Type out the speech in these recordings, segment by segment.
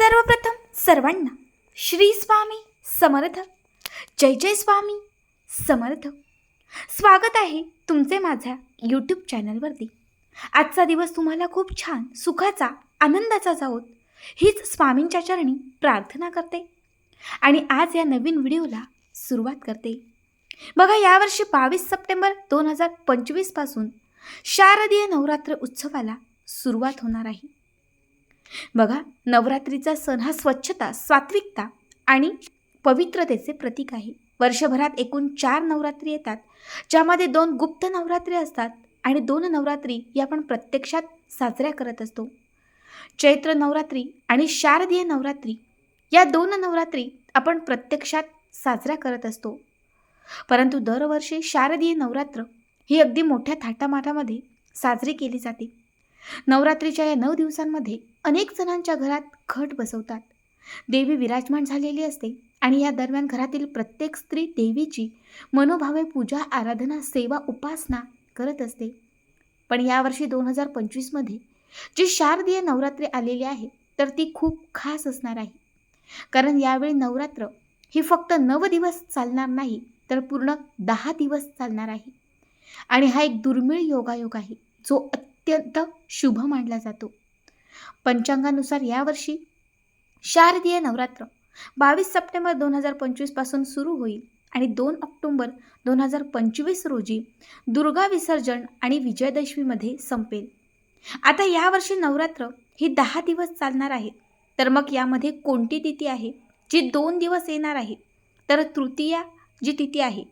सर्वप्रथम सर्वांना श्री स्वामी समर्थ. जय जय स्वामी समर्थ. स्वागत आहे तुमचे माझ्या यूट्यूब चॅनलवरती आजचा दिवस तुम्हाला खूप छान सुखाचा आनंदाचा जावोत हीच स्वामींच्या चरणी प्रार्थना करते. आणि आज या नवीन व्हिडिओला सुरुवात करते. बघा यावर्षी बावीस सप्टेंबर दोन हजार पंचवीसपासून शारदीय नवरात्र उत्सवाला सुरुवात होणार आहे. बघा नवरात्रीचा सण हा स्वच्छता सात्विकता आणि पवित्रतेचे प्रतीक आहे. वर्षभरात एकूण चार नवरात्री येतात ज्यामध्ये दोन गुप्त नवरात्री असतात आणि दोन नवरात्री या आपण प्रत्यक्षात साजऱ्या करत असतो. चैत्र नवरात्री आणि शारदीय नवरात्री या दोन नवरात्री आपण प्रत्यक्षात साजऱ्या करत असतो. परंतु दरवर्षी शारदीय नवरात्र ही अगदी मोठ्या थाटामाटामध्ये साजरी केली जाते. नवरात्रीच्या या नऊ दिवसांमध्ये अनेक जणांच्या घरात खट बसवतात. देवी विराजमान झालेली असते आणि या दरम्यान घरातील प्रत्येक स्त्री देवीची मनोभावे पूजा आराधना सेवा उपासना करत असते. पण यावर्षी दोन हजार पंचवीसमध्ये जी शारदीय नवरात्री आलेली आहे तर ती खूप खास असणार आहे. कारण यावेळी नवरात्र ही फक्त नव दिवस चालणार नाही तर पूर्ण दहा दिवस चालणार आहे. आणि हा एक दुर्मिळ योगायोग आहे जो अत्यंत शुभ मानला जातो. पंचांगानुसार यावर्षी शारदीय नवरात्र बावीस सप्टेंबर दोन हजार पंचवीसपासून सुरू होईल आणि दोन ऑक्टोंबर दोन हजार पंचवीस रोजी दुर्गा विसर्जन आणि विजयादशमीमध्ये संपेल. आता यावर्षी नवरात्र ही दहा दिवस चालणार आहे. तर मग यामध्ये कोणती तिथी आहे? जी दोन दिवस येणार आहे. तर तृतीया जी तिथी आहे.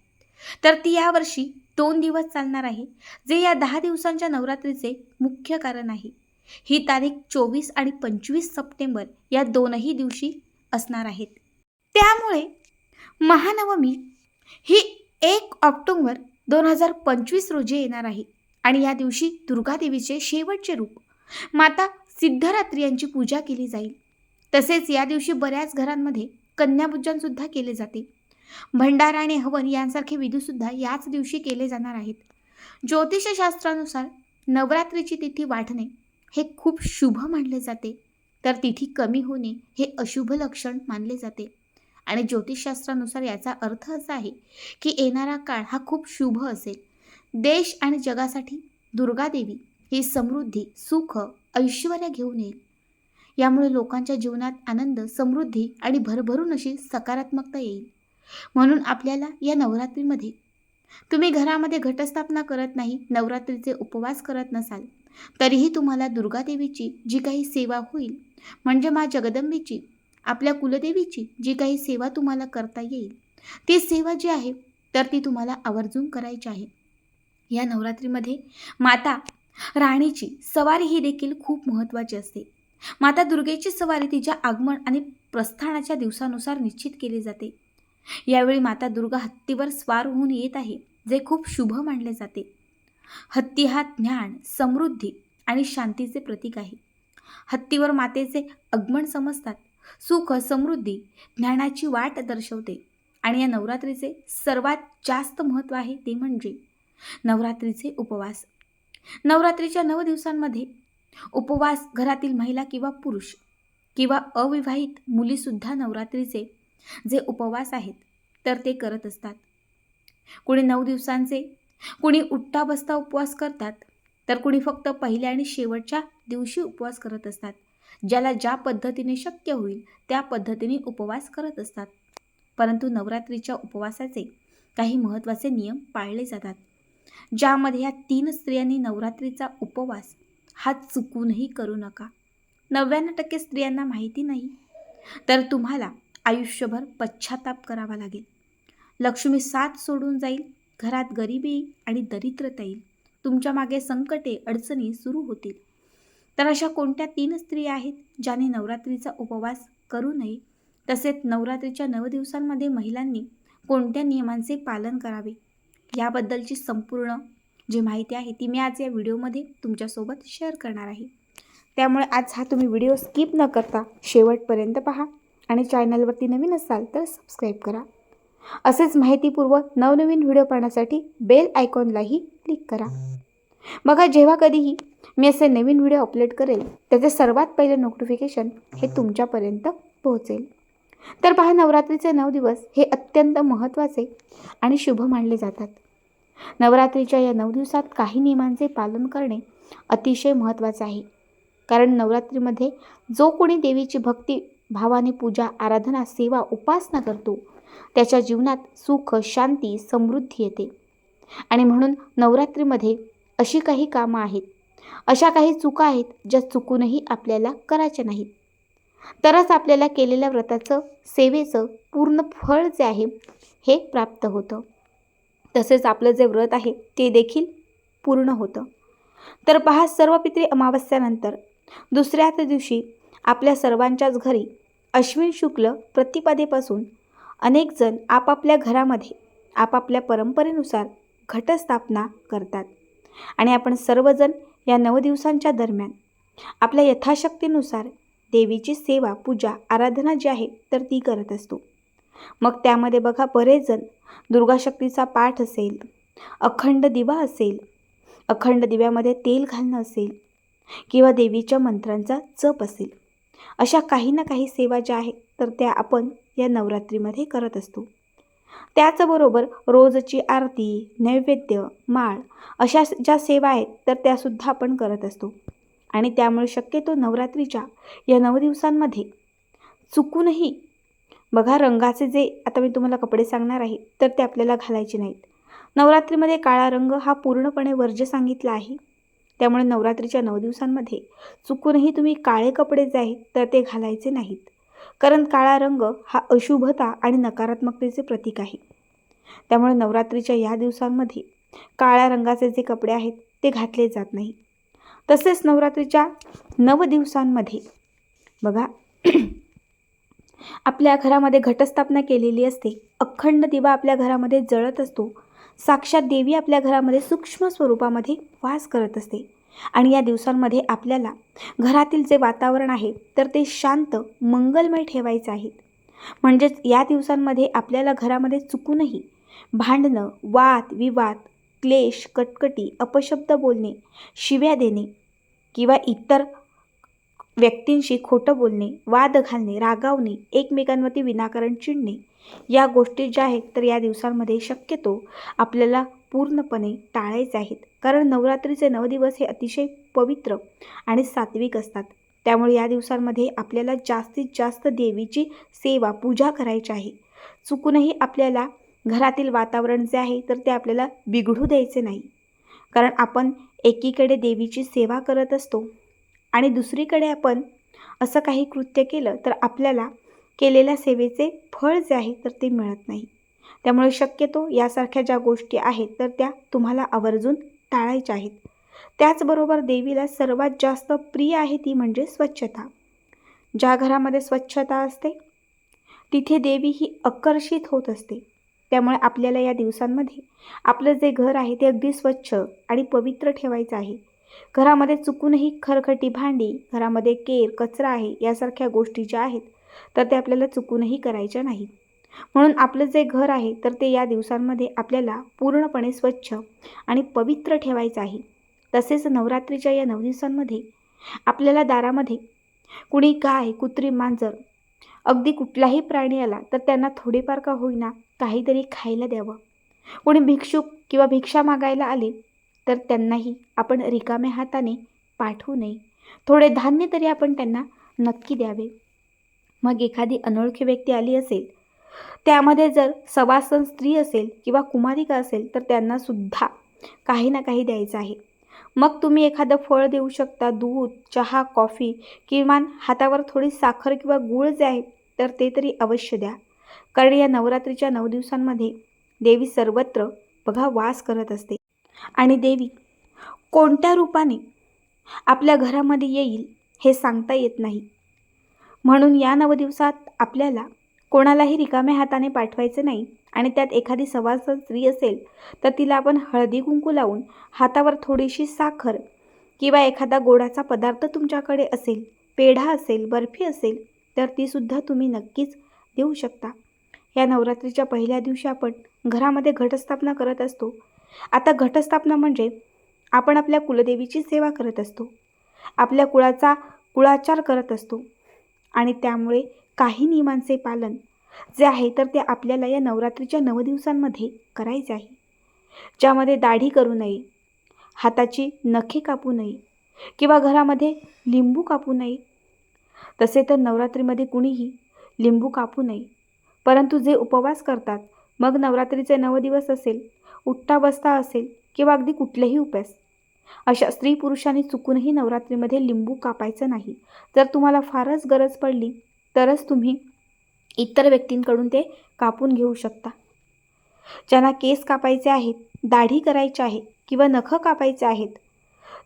तर ती यावर्षी दोन दिवस चालणार आहे. जे या दहा दिवसांच्या नवरात्रीचे मुख्य कारण आहे. ही तारीख चोवीस आणि पंचवीस सप्टेंबर या दोनही दिवशी असणार आहेत. त्यामुळे महानवमी ही एक ऑक्टोबर दोन हजार पंचवीस रोजी येणार आहे आणि या दिवशी दुर्गादेवीचे शेवटचे रूप माता सिद्धरात्री यांची पूजा केली जाईल. तसेच या दिवशी बऱ्याच घरांमध्ये कन्यापूजनसुद्धा केले जाते. भंडारा आणि हवन यांसारखे विधीसुद्धा याच दिवशी केले जाणार आहेत. ज्योतिषशास्त्रानुसार नवरात्रीची तिथी वाढणे हे खूप शुभ मानले जाते. तर तिथी कमी होणे हे अशुभ लक्षण मानले जाते. आणि ज्योतिषशास्त्रानुसार याचा अर्थ असा आहे की येणारा काळ हा खूप शुभ असेल. देश आणि जगासाठी दुर्गादेवी ही समृद्धी सुख ऐश्वर घेऊन येईल. यामुळे लोकांच्या जीवनात आनंद समृद्धी आणि भरभरून अशी सकारात्मकता येईल. म्हणून आपल्याला या नवरात्रीमध्ये तुम्ही घरामध्ये घटस्थापना करत नाही नवरात्रीचे उपवास करत नसाल. तरीही तुम्हाला दुर्गादेवीची जी काही सेवा होईल म्हणजे मा जगदंबेची आपल्या कुलदेवीची जी काही सेवा तुम्हाला करता येईल ती सेवा जी आहे तर ती तुम्हाला आवर्जून करायची आहे. या नवरात्रीमध्ये माता राणीची सवारी ही देखील खूप महत्त्वाची असते. माता दुर्गेची सवारी तिच्या आगमन आणि प्रस्थानाच्या दिवसानुसार निश्चित केली जाते. यावेळी माता दुर्गा हत्तीवर स्वार होऊन येत आहे जे खूप शुभ मानले जाते. हत्ती हा ज्ञान समृद्धी आणि शांतीचे प्रतीक आहे. हत्तीवर मातेचे आगमन समजतात. सुख समृद्धी ज्ञानाची वाट दर्शवते आणि या नवरात्रीचे सर्वात जास्त महत्त्व आहे ते म्हणजे नवरात्रीचे उपवास. नवरात्रीच्या नऊ दिवसांमध्ये उपवास घरातील महिला किंवा पुरुष किंवा अविवाहित मुलीसुद्धा नवरात्रीचे जे उपवास आहेत तर ते करत असतात. कुणी नऊ दिवसांचे कुणी उठता बसता उपवास करतात तर कुणी फक्त पहिल्या आणि शेवटच्या दिवशी उपवास करत असतात ज्याला ज्या पद्धतीने शक्य होईल त्या पद्धतीने उपवास करत असतात. परंतु नवरात्रीच्या उपवासाचे काही महत्त्वाचे नियम पाळले जातात ज्यामध्ये या तीन स्त्रियांनी नवरात्रीचा उपवास हा चुकूनही करू नका. नव्याण्णव टक्के स्त्रियांना माहिती नाही तर तुम्हाला आयुष्यभर पश्चाताप करावा लागेल. लक्ष्मी साथ सोडून जाईल घरात गरिबी आणि दरिद्रता येईल. तुमच्या मागे संकटे अडचणी सुरू होतील. तर अशा कोणत्या तीन स्त्रिया आहेत ज्याने नवरात्रीचा उपवास करू नये? तसेच नवरात्रीच्या नऊ दिवसांमध्ये महिलांनी कोणत्या नियमांचे पालन करावे? याबद्दलची संपूर्ण जी माहिती आहे ती मी आज या व्हिडिओमध्ये तुमच्यासोबत शेअर करणार आहे. त्यामुळे आज हा तुम्ही व्हिडिओ स्किप न करता शेवटपर्यंत पहा आणि चॅनलवरती नवीन असाल तर सबस्क्राईब करा. असेच माहितीपूर्वक नवनवीन व्हिडिओ पाहण्यासाठी बेल आयकॉनलाही क्लिक करा. बघा जेव्हा कधीही मी असे नवीन व्हिडिओ अपलोड करेल त्याचे सर्वात पहिले नोटिफिकेशन हे तुमच्यापर्यंत पोहोचेल. तर पहा नवरात्रीचे नऊ दिवस हे अत्यंत महत्त्वाचे आणि शुभ मानले जातात. नवरात्रीच्या या नऊ दिवसात काही नियमांचे पालन करणे अतिशय महत्त्वाचे आहे. कारण नवरात्रीमध्ये जो कोणी देवीची भक्ती भावाने पूजा आराधना सेवा उपासना करतो त्याच्या जीवनात सुख शांती समृद्धी येते. आणि म्हणून नवरात्रीमध्ये अशी काही कामं आहेत. अशा काही चुका आहेत ज्या चुकूनही आपल्याला करायच्या नाहीत. तरच आपल्याला केलेल्या व्रताचं सेवेचं पूर्ण फळ जे आहे हे प्राप्त होतं. तसेच आपलं जे व्रत आहे ते देखील पूर्ण होतं. तर पहा सर्व पित्री अमावस्यानंतर दुसऱ्याच दिवशी आपल्या सर्वांच्याच घरी अश्विन शुक्ल प्रतिपदेपासून अनेकजण आपापल्या घरामध्ये आपापल्या परंपरेनुसार घटस्थापना करतात. आणि आपण सर्वजण या नऊ दिवसांच्या दरम्यान आपल्या यथाशक्तीनुसार देवीची सेवा पूजा आराधना जी आहे तर ती करत असतो. मग त्यामध्ये बघा बरेच जण दुर्गाशक्तीचा पाठ असेल अखंड दिवा असेल अखंड दिव्यामध्ये तेल घालणं असेल किंवा देवीच्या मंत्रांचा जप असेल. अशा काही ना काही सेवा ज्या आहेत तर त्या आपण या नवरात्रीमध्ये करत असतो. त्याचबरोबर रोजची आरती नैवेद्य माळ अशा ज्या सेवा आहेत तर त्यासुद्धा आपण करत असतो. आणि त्यामुळे शक्यतो नवरात्रीच्या या नऊ दिवसांमध्ये चुकूनही बघा रंगाचे जे आता मी तुम्हाला कपडे सांगणार आहे तर ते आपल्याला घालायचे नाहीत. नवरात्रीमध्ये काळा रंग हा पूर्णपणे वर्ज्य सांगितला आहे. त्यामुळे नवरात्रीच्या नऊ दिवसांमध्ये चुकूनही तुम्ही काळे कपडे जे आहेत तर ते घालायचे नाहीत. कारण काळा रंग हा अशुभता आणि नकारात्मकतेचे प्रतीक आहे. त्यामुळे नवरात्रीच्या या दिवसांमध्ये काळ्या रंगाचे जे कपडे आहेत ते घातले जात नाही. तसेच नवरात्रीच्या नव दिवसांमध्ये बघा आपल्या घरामध्ये घटस्थापना केलेली असते. अखंड दिवा आपल्या घरामध्ये जळत असतो. साक्षात देवी आपल्या घरामध्ये सूक्ष्म स्वरूपामध्ये वास करत असते. आणि या दिवसांमध्ये आपल्याला घरातील जे वातावरण आहे तर ते शांत मंगलमय ठेवायचे आहे. म्हणजेच या दिवसांमध्ये आपल्याला घरामध्ये चुकूनही भांडणं वाद विवाद क्लेश कटकटी अपशब्द बोलणे शिव्या देणे किंवा इतर व्यक्तींशी खोटं बोलणे वाद घालणे रागावणे एकमेकांवरती विनाकारण चिडणे या गोष्टी ज्या आहेत तर या दिवसांमध्ये शक्यतो आपल्याला पूर्णपणे टाळायचे आहेत. कारण नवरात्रीचे नऊ दिवस हे अतिशय पवित्र आणि सात्विक असतात. त्यामुळे या दिवसांमध्ये आपल्याला जास्तीत जास्त देवीची सेवा पूजा करायची आहे. चुकूनही आपल्याला घरातील वातावरण जे आहे तर ते आपल्याला बिघडू द्यायचे नाही. कारण आपण एकीकडे देवीची सेवा करत असतो आणि दुसरीकडे आपण असं काही कृत्य केलं तर आपल्याला केलेल्या सेवेचे फळ जे आहे तर ते मिळत नाही. त्यामुळे शक्यतो यासारख्या ज्या गोष्टी आहेत तर त्या तुम्हाला आवर्जून टाळायच्या आहेत. त्याचबरोबर देवीला सर्वात जास्त प्रिय आहे ती म्हणजे स्वच्छता. ज्या घरामध्ये स्वच्छता असते तिथे देवी ही आकर्षित होत असते. त्यामुळे आपल्याला या दिवसांमध्ये आपलं जे घर आहे ते अगदी स्वच्छ आणि पवित्र ठेवायचं आहे. घरामध्ये चुकूनही खरखटी भांडी घरामध्ये केर कचरा आहे यासारख्या गोष्टी ज्या आहेत तर ते आपल्याला चुकूनही करायच्या नाहीत. म्हणून आपलं जे घर आहे तर ते या दिवसांमध्ये आपल्याला पूर्णपणे स्वच्छ आणि पवित्र ठेवायचं आहे. तसेच नवरात्रीच्या या नऊ दिवसांमध्ये आपल्याला दारामध्ये कुणी गाय कुत्री मांजर अगदी कुठलाही प्राणी आला तर त्यांना थोडेफार का होईना काहीतरी खायला द्यावं. कोणी भिक्षुक किंवा भिक्षा मागायला आले तर त्यांनाही आपण रिकाम्या हाताने पाठवू नये. थोडे धान्य तरी आपण त्यांना नक्की द्यावे. मग एखादी अनोळखी व्यक्ती आली असेल त्यामध्ये जर सवासन स्त्री असेल किंवा कुमारिका असेल तर त्यांनासुद्धा काही ना काही द्यायचं आहे. मग तुम्ही एखादं फळ देऊ शकता दूध चहा कॉफी किमान हातावर थोडी साखर किंवा गूळ जे आहे तर ते तरी अवश्य द्या. कारण या नवरात्रीच्या नऊ दिवसांमध्ये देवी सर्वत्र बघा वास करत असते. आणि देवी कोणत्या रूपाने आपल्या घरामध्ये येईल हे सांगता येत नाही. म्हणून या नवदिवसात आपल्याला कोणालाही रिकाम्या हाताने पाठवायचे नाही आणि त्यात एखादी सवासद स्त्री असेल तर तिला आपण हळदी कुंकू लावून हातावर थोडीशी साखर किंवा एखादा गोडाचा पदार्थ तुमच्याकडे असेल पेढा असेल बर्फी असेल तर तीसुद्धा तुम्ही नक्कीच देऊ शकता. या नवरात्रीच्या पहिल्या दिवशी आपण घरामध्ये घटस्थापना करत असतो. आता घटस्थापना म्हणजे आपण आपल्या कुलदेवीची सेवा करत असतो. आपल्या कुळाचा कुळाचार करत असतो. आणि त्यामुळे काही नियमांचे पालन जे आहे तर ते आपल्याला या नवरात्रीच्या नऊ दिवसांमध्ये करायचे आहे. ज्यामध्ये दाढी करू नये हाताची नखे कापू नये किंवा घरामध्ये लिंबू कापू नये. तसे तर नवरात्रीमध्ये कुणीही लिंबू कापू नये. परंतु जे उपवास करतात मग नवरात्रीचे नऊ दिवस असेल उठता बसता असेल किंवा अगदी कुठलेही उपास. अशा स्त्री पुरुषांनी चुकूनही नवरात्रीमध्ये लिंबू कापायचं नाही. जर तुम्हाला फारच गरज पडली तरच तुम्ही इतर व्यक्तींकडून ते कापून घेऊ शकता. ज्यांना केस कापायचे आहेत दाढी करायची आहे किंवा नखं कापायचे आहेत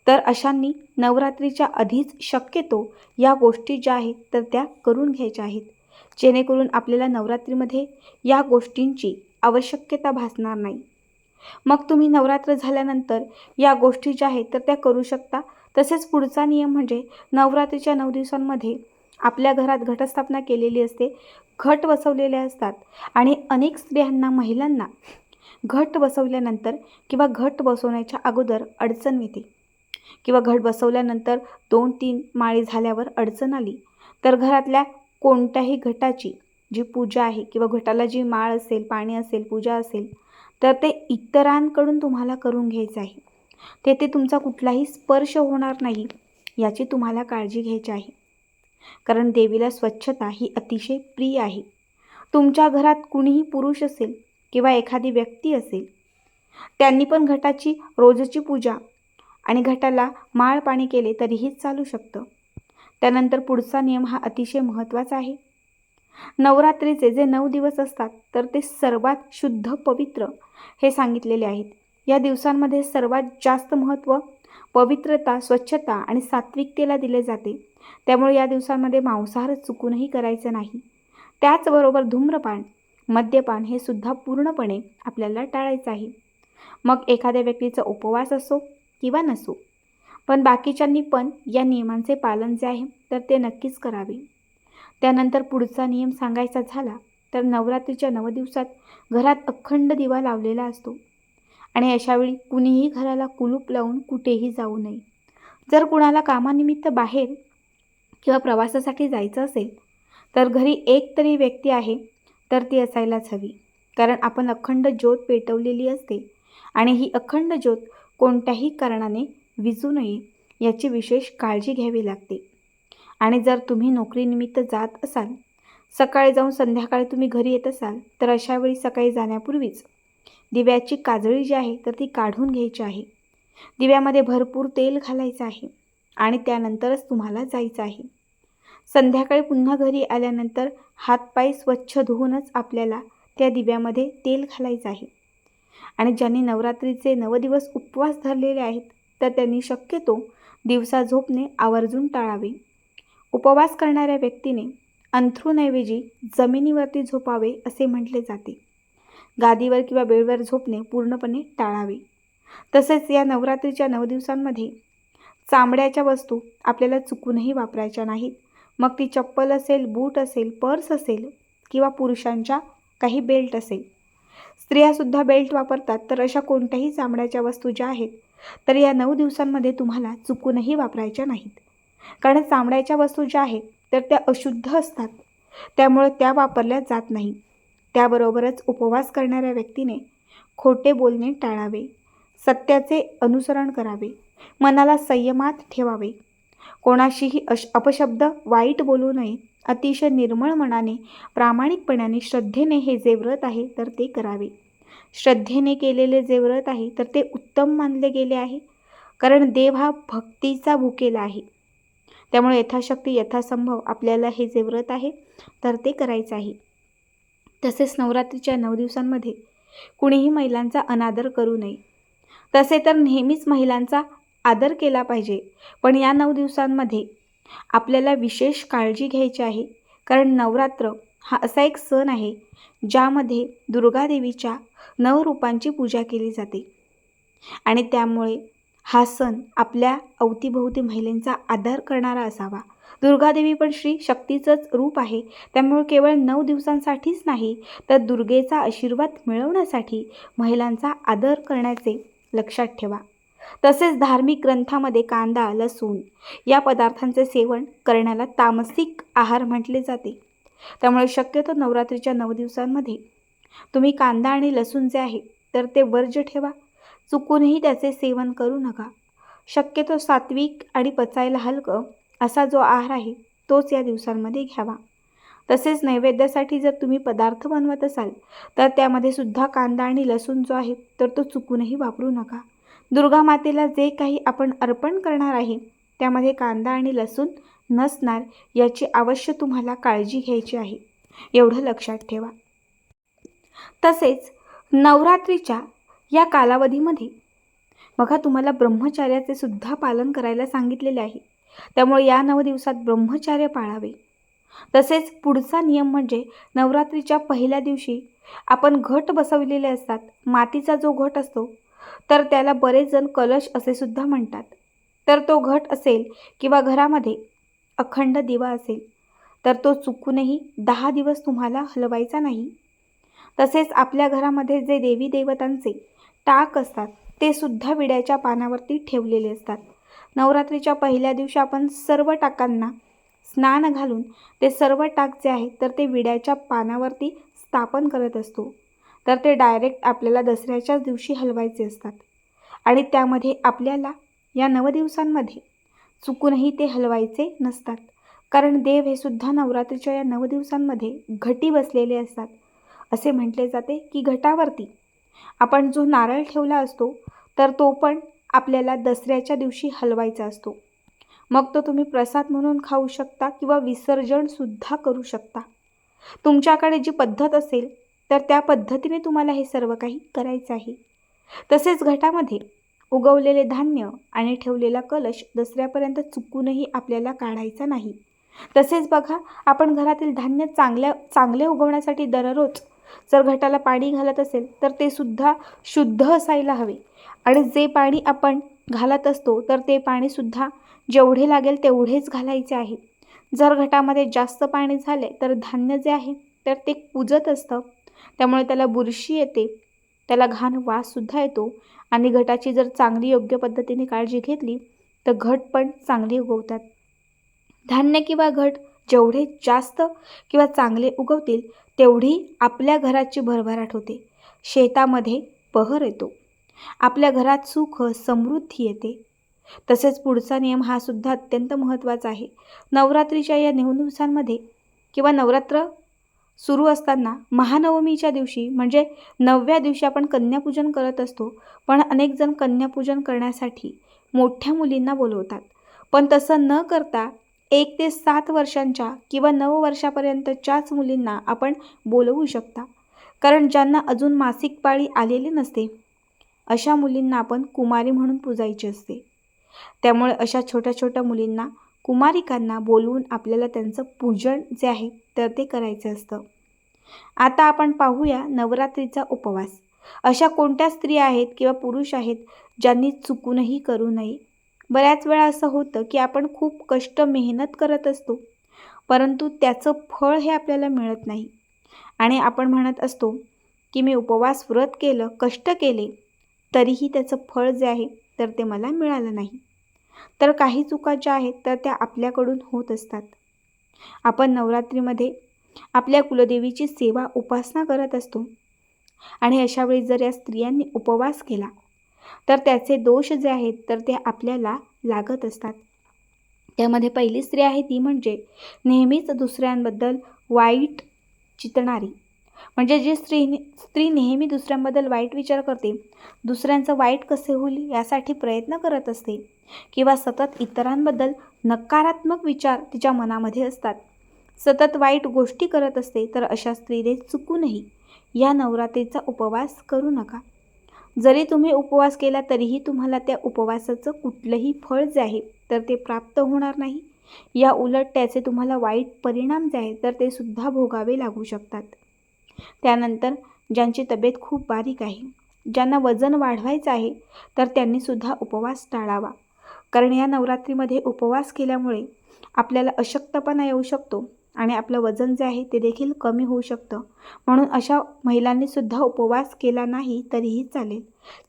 तर अशांनी नवरात्रीच्या आधीच शक्यतो या गोष्टी ज्या आहेत तर त्या करून घ्यायच्या आहेत. जेणेकरून आपल्याला नवरात्रीमध्ये या गोष्टींची आवश्यकता भासणार नाही. मग तुम्ही नवरात्र झाल्यानंतर या गोष्टी ज्या आहेत तर त्या करू शकता. तसेच पुढचा नियम म्हणजे नवरात्रीच्या नऊ दिवसांमध्ये आपल्या घरात घटस्थापना केलेली असते. घट बसवलेले असतात आणि अनेक स्त्रियांना महिलांना घट बसवल्यानंतर किंवा घट बसवण्याच्या अगोदर अडचण येते. किंवा घट बसवल्यानंतर दोन तीन माळी झाल्यावर अडचण आली तर घरातल्या कोणत्याही घटाची जी पूजा आहे किंवा घटाला जी माळ असेल पाणी असेल पूजा असेल तर ते इतरांकडून तुम्हाला करून घ्यायचं आहे. तेथे तुमचा कुठलाही स्पर्श होणार नाही याची तुम्हाला काळजी घ्यायची आहे. कारण देवीला स्वच्छता ही अतिशय प्रिय आहे. तुमच्या घरात कुणीही पुरुष असेल किंवा एखादी व्यक्ती असेल त्यांनी पण घटाची रोजची पूजा आणि घटाला माळ पाणी केले तरीही चालू शकतं. त्यानंतर पुढचा नियम हा अतिशय महत्त्वाचा आहे. नवरात्रीचे जे नऊ दिवस असतात तर ते सर्वात शुद्ध पवित्र हे सांगितलेले आहेत. या दिवसांमध्ये सर्वात जास्त महत्त्व पवित्रता स्वच्छता आणि सात्विकतेला दिले जाते. त्यामुळे या दिवसांमध्ये मांसाहार चुकूनही करायचं नाही. त्याचबरोबर धूम्रपान मद्यपान हे सुद्धा पूर्णपणे आपल्याला टाळायचं आहे. मग एखाद्या व्यक्तीचा उपवास असो किंवा नसो पण बाकीच्यांनी पण या नियमांचे पालन जे आहे तर ते नक्कीच करावे. त्यानंतर पुढचा नियम सांगायचा झाला तर नवरात्रीच्या नव दिवसात घरात अखंड दिवा लावलेला असतो. आणि अशावेळी कुणीही घराला कुलूप लावून कुठेही जाऊ नये. जर कुणाला कामानिमित्त बाहेर किंवा प्रवासासाठी जायचं असेल तर घरी एक तरी व्यक्ती आहे तर ती असायलाच हवी. कारण आपण अखंड ज्योत पेटवलेली असते आणि ही अखंड ज्योत कोणत्याही कारणाने विजू नये याची विशेष काळजी घ्यावी लागते. आणि जर तुम्ही नोकरीनिमित्त जात असाल सकाळी जाऊन संध्याकाळी तुम्ही घरी येत असाल तर अशा वेळी सकाळी जाण्यापूर्वीच दिव्याची काजळी जी आहे तर ती काढून घ्यायची आहे. दिव्यामध्ये भरपूर तेल घालायचं आहे आणि त्यानंतरच तुम्हाला जायचं आहे. संध्याकाळी पुन्हा घरी आल्यानंतर हातपाय स्वच्छ धुवूनच आपल्याला त्या दिव्यामध्ये तेल घालायचं आहे. आणि ज्यांनी नवरात्रीचे नवदिवस उपवास धरलेले आहेत तर त्यांनी शक्यतो दिवसा झोपणे आवर्जून टाळावे. उपवास करणाऱ्या व्यक्तीने अंथरूणऐवजी जमिनीवरती झोपावे असे म्हटले जाते. गादीवर किंवा बेडवर झोपणे पूर्णपणे टाळावे. तसेच या नवरात्रीच्या नऊ दिवसांमध्ये चामड्याच्या वस्तू आपल्याला चुकूनही वापरायच्या नाहीत. मग ती चप्पल असेल बूट असेल पर्स असेल किंवा पुरुषांच्या काही बेल्ट असेल. स्त्रियासुद्धा बेल्ट वापरतात तर अशा कोणत्याही चामड्याच्या वस्तू ज्या आहेत तर या नऊ दिवसांमध्ये तुम्हाला चुकूनही वापरायच्या नाहीत. कारण चामड्याच्या वस्तू ज्या आहेत तर त्या अशुद्ध असतात. त्यामुळे त्या वापरल्या जात नाही. त्याबरोबरच उपवास करणाऱ्या व्यक्तीने खोटे बोलणे टाळावे. सत्याचे अनुसरण करावे. मनाला संयमात ठेवावे. कोणाशीही अश अपशब्द वाईट बोलू नये. अतिशय निर्मळ मनाने प्रामाणिकपणाने श्रद्धेने हे जे व्रत आहे तर ते करावे. श्रद्धेने केलेले जे व्रत आहे तर ते उत्तम मानले गेले आहे. कारण देव हा भक्तीचा भुकेला आहे. त्यामुळे यथाशक्ती यथासंभव आपल्याला हे जे व्रत आहे तर ते करायचं आहे. तसेच नवरात्रीच्या नऊ दिवसांमध्ये कुणीही महिलांचा अनादर करू नये. तसे तर नेहमीच महिलांचा आदर केला पाहिजे पण या नऊ दिवसांमध्ये आपल्याला विशेष काळजी घ्यायची आहे कारण नवरात्र हा असा एक सण आहे ज्यामध्ये दुर्गादेवीच्या नवरूपांची पूजा केली जाते. आणि त्यामुळे हा सण आपल्या अवतीभोवती महिलांचा आदर करणारा असावा. दुर्गादेवी पण श्री शक्तीचंच रूप आहे. त्यामुळे केवळ नऊ दिवसांसाठीच नाही तर दुर्गेचा आशीर्वाद मिळवण्यासाठी महिलांचा आदर करण्याचे लक्षात ठेवा. तसेच धार्मिक ग्रंथामध्ये कांदा लसूण या पदार्थांचे सेवन करण्याला तामसिक आहार म्हटले जाते. त्यामुळे शक्यतो नवरात्रीच्या नऊ दिवसांमध्ये तुम्ही कांदा आणि लसूण जे आहे तर ते वर्ज ठेवा. चुकूनही त्याचे सेवन करू नका. शक्यतो सात्विक आणि पचायला हलकं असा जो आहार आहे तोच या दिवसांमध्ये घ्यावा. तसेच नैवेद्यासाठी जर तुम्ही पदार्थ बनवत असाल तर त्यामध्ये सुद्धा कांदा आणि लसूण जो आहे तर तो चुकूनही वापरू नका. दुर्गा मातेला जे काही आपण अर्पण करणार आहे त्यामध्ये कांदा आणि लसूण नसणार याची अवश्य तुम्हाला काळजी घ्यायची आहे. एवढं लक्षात ठेवा. तसेच नवरात्रीच्या या कालावधीमध्ये. बघा तुम्हाला ब्रह्मचार्याचे सुद्धा पालन करायला सांगितलेले आहे. त्यामुळे या नऊ दिवसात ब्रह्मचार्य पाळावे. तसेच पुढचा नियम म्हणजे नवरात्रीच्या पहिल्या दिवशी आपण घट बसवलेले असतात. मातीचा जो घट असतो तर त्याला बरेच जण कलश असे सुद्धा म्हणतात. तर तो घट असेल किंवा घरामध्ये अखंड दिवा असेल तर तो चुकूनही दहा दिवस तुम्हाला हलवायचा नाही. तसेच आपल्या घरामध्ये जे देवी देवतांचे टाक असतात. ते सुद्धा विड्याच्या पानावरती ठेवलेले असतात. नवरात्रीच्या पहिल्या दिवशी आपण सर्व टाकांना स्नान घालून ते सर्व टाक जे आहे तर ते विड्याच्या पानावरती स्थापन करत असतो. तर ते डायरेक्ट आपल्याला दसऱ्याच्याच दिवशी हलवायचे असतात. आणि त्यामध्ये आपल्याला या नव दिवसांमध्ये चुकूनही ते हलवायचे नसतात. कारण देव हे सुद्धा नवरात्रीच्या या नवदिवसांमध्ये घटी बसलेले असतात. असे म्हटले जाते की घटावरती आपण जो नारळ ठेवला असतो तर तो पण आपल्याला दसऱ्याच्या दिवशी हलवायचा असतो. मग तो तुम्ही प्रसाद म्हणून खाऊ शकता किंवा विसर्जनसुद्धा करू शकता. तुमच्याकडे जी पद्धत असेल तर त्या पद्धतीने तुम्हाला हे सर्व काही करायचं आहे. तसेच घटामध्ये उगवलेले धान्य आणि ठेवलेला कलश दसऱ्यापर्यंत चुकूनही आपल्याला काढायचा नाही. तसेच बघा आपण घरातील धान्य चांगल्या चांगले उगवण्यासाठी दररोज जर घटाला पाणी घालत असेल तर ते सुद्धा शुद्ध असायला हवे. आणि जे पाणी आपण घालत असतो तर ते पाणीसुद्धा जेवढे लागेल तेवढेच घालायचे आहे. जर घटामध्ये जास्त पाणी झाले तर धान्य जे आहे तर ते कुजत असतं. त्यामुळे त्याला बुरशी येते त्याला घाण वाससुद्धा येतो. आणि घटाची जर चांगली योग्य पद्धतीने काळजी घेतली तर घट पण चांगली उगवतात. धान्य किंवा घट जेवढे जास्त किंवा चांगले उगवतील तेवढी आपल्या घराची भरभराट होते. शेतामध्ये बहर येतो. आपल्या घरात सुख समृद्धी येते. तसेच पुढचा नियम हा सुद्धा अत्यंत महत्त्वाचा आहे. नवरात्रीच्या या नऊ दिवसांमध्ये किंवा नवरात्र सुरू असताना महानवमीच्या दिवशी म्हणजे नवव्या दिवशी आपण कन्यापूजन करत असतो पण अनेकजण कन्यापूजन करण्यासाठी मोठ्या मुलींना बोलवतात. पण तसं न करता एक ते सात वर्षांच्या किंवा नऊ वर्षापर्यंतच्याच मुलींना आपण बोलवू शकता. कारण ज्यांना अजून मासिक पाळी आलेली नसते अशा मुलींना आपण कुमारी म्हणून पूजायची असते. त्यामुळे अशा छोट्या छोट्या मुलींना कुमारिकांना बोलवून आपल्याला त्यांचं पूजन जे आहे तर ते करायचं असतं. आता आपण पाहूया नवरात्रीचा उपवास. अशा कोणत्या स्त्रिया आहेत किंवा पुरुष आहेत ज्यांनी चुकूनही करू नये? बऱ्याच वेळा असं होतं की आपण खूप कष्ट मेहनत करत असतो परंतु त्याचं फळ हे आपल्याला मिळत नाही. आणि आपण म्हणत असतो की मी उपवास व्रत केलं कष्ट केले तरीही त्याचं फळ जे आहे तर ते मला मिळालं नाही. तर काही चुका ज्या आहेत तर त्या आपल्याकडून होत असतात. आपण नवरात्रीमध्ये आपल्या कुलदेवीची सेवा उपासना करत असतो. आणि अशावेळी जर या स्त्रियांनी उपवास केला तर त्याचे दोष जे आहेत तर ते आपल्याला लागत असतात. त्यामध्ये पहिली स्त्री आहे ती म्हणजे नेहमीच दुसऱ्यांबद्दल वाईट चितणारी. म्हणजे जी स्त्री स्त्री नेहमी दुसऱ्यांबद्दल वाईट विचार करते दुसऱ्यांचं वाईट कसे होईल यासाठी प्रयत्न करत असते किंवा सतत इतरांबद्दल नकारात्मक विचार तिच्या मनामध्ये असतात. सतत वाईट गोष्टी करत असते तर अशा स्त्रीने चुकूनही या नवरात्रीचा उपवास करू नका. जरी तुम्ही उपवास केला तरीही तुम्हाला त्या उपवासाचं कुठलंही फळ जे आहे तर ते प्राप्त होणार नाही. या उलट त्याचे तुम्हाला वाईट परिणाम जे आहेत तर ते सुद्धा भोगावे लागू शकतात. त्यानंतर ज्यांची तब्येत खूप बारीक आहे ज्यांना वजन वाढवायचं आहे तर त्यांनीसुद्धा उपवास टाळावा. कारण या नवरात्रीमध्ये उपवास केल्यामुळे आपल्याला अशक्तपणा येऊ शकतो. आणि आपलं वजन जे आहे ते देखील कमी होऊ शकतं. म्हणून अशा महिलांनीसुद्धा उपवास केला नाही तरीही चालेल.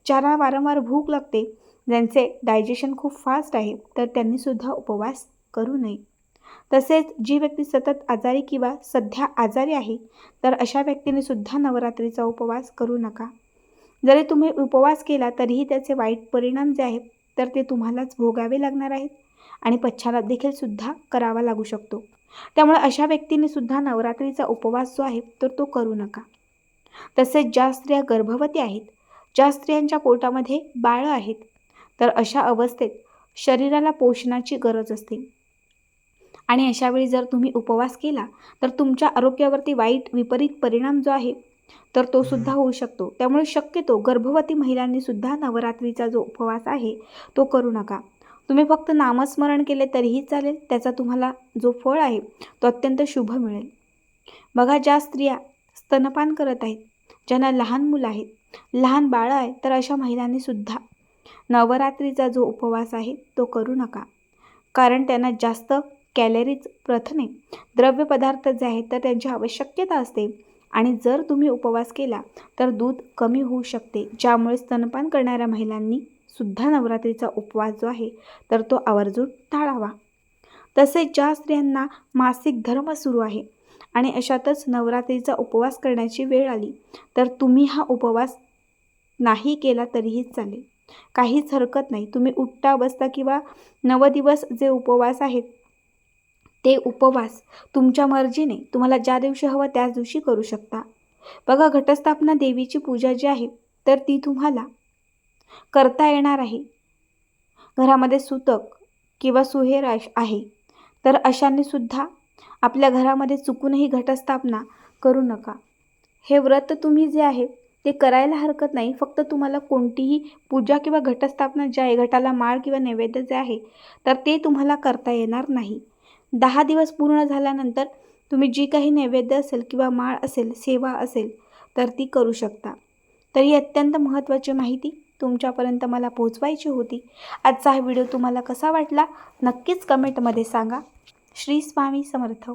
ज्यांना वारंवार भूक लागते. ज्यांचे डायजेशन खूप फास्ट आहे तर त्यांनीसुद्धा उपवास करू नये. तसेच जी व्यक्ती सतत आजारी किंवा सध्या आजारी आहे तर अशा व्यक्तीनेसुद्धा नवरात्रीचा उपवास करू नका. जरी तुम्ही उपवास केला तरीही त्याचे वाईट परिणाम जे आहेत तर ते तुम्हालाच भोगावे लागणार आहेत आणि पश्चाताप देखील सुद्धा करावा लागू शकतो. त्यामुळे अशा व्यक्तीने सुद्धा नवरात्रीचा उपवास जो आहे तर तो करू नका. तसेच ज्या स्त्रिया गर्भवती आहेत ज्या स्त्रियांच्या पोटामध्ये बाळं आहेत तर अशा अवस्थेत शरीराला पोषणाची गरज असते. आणि अशावेळी जर तुम्ही उपवास केला तर तुमच्या आरोग्यावरती वाईट विपरीत परिणाम जो आहे तर तो सुद्धा होऊ शकतो. त्यामुळे शक्यतो गर्भवती महिलांनी सुद्धा नवरात्रीचा जो उपवास आहे तो करू नका. तुम्ही फक्त नामस्मरण केले तरीही चालेल त्याचा तुम्हाला जो फळ आहे तो अत्यंत शुभ मिळेल. बघा ज्या स्त्रिया स्तनपान करत आहेत ज्यांना लहान मुलं आहेत लहान बाळं आहे तर अशा महिलांनी सुद्धा नवरात्रीचा जो उपवास आहे तो करू नका. कारण त्यांना जास्त कॅलरीज प्रथने द्रव्यपदार्थ जे आहेत तर त्यांची आवश्यकता असते. आणि जर तुम्ही उपवास केला तर दूध कमी होऊ शकते ज्यामुळे स्तनपान करणाऱ्या महिलांनी सुद्धा नवरात्रीचा उपवास जो आहे तर तो आवर्जून टाळावा. तसेच ज्या स्त्रियांना मासिक धर्म सुरू आहे आणि अशातच नवरात्रीचा उपवास करण्याची वेळ आली तर तुम्ही हा उपवास नाही केला तरीही चालेल. काहीच हरकत नाही. तुम्ही उठता बसता किंवा नवदिवस जे उपवास आहेत ते उपवास तुमच्या मर्जीने तुम्हाला ज्या दिवशी हवं त्याच दिवशी करू शकता. बघा घटस्थापना देवीची पूजा जी आहे तर ती तुम्हाला करता येणार आहे. घरामध्ये सुतक किंवा सुहेर आहे तर अशाने सुद्धा आपल्या घरामध्ये चुकूनही घटस्थापना करू नका. हे व्रत तुम्ही जे आहे ते करायला हरकत नाही. फक्त तुम्हाला कोणतीही पूजा किंवा घटस्थापना जे आहे घटाला माळ किंवा नैवेद्य जे आहे तर ते तुम्हाला करता येणार नाही. दहा दिवस पूर्ण झाल्यानंतर तुम्ही जी काही नैवेद्य असेल किंवा माळ असेल सेवा असेल तर ती करू शकता. तर ही अत्यंत महत्त्वाची माहिती तुमच्यापर्यंत मला पोहोचवायची होती. आजचा हा व्हिडिओ तुम्हाला कसा वाटला नक्कीच कमेंटमध्ये सांगा. श्री स्वामी समर्थ.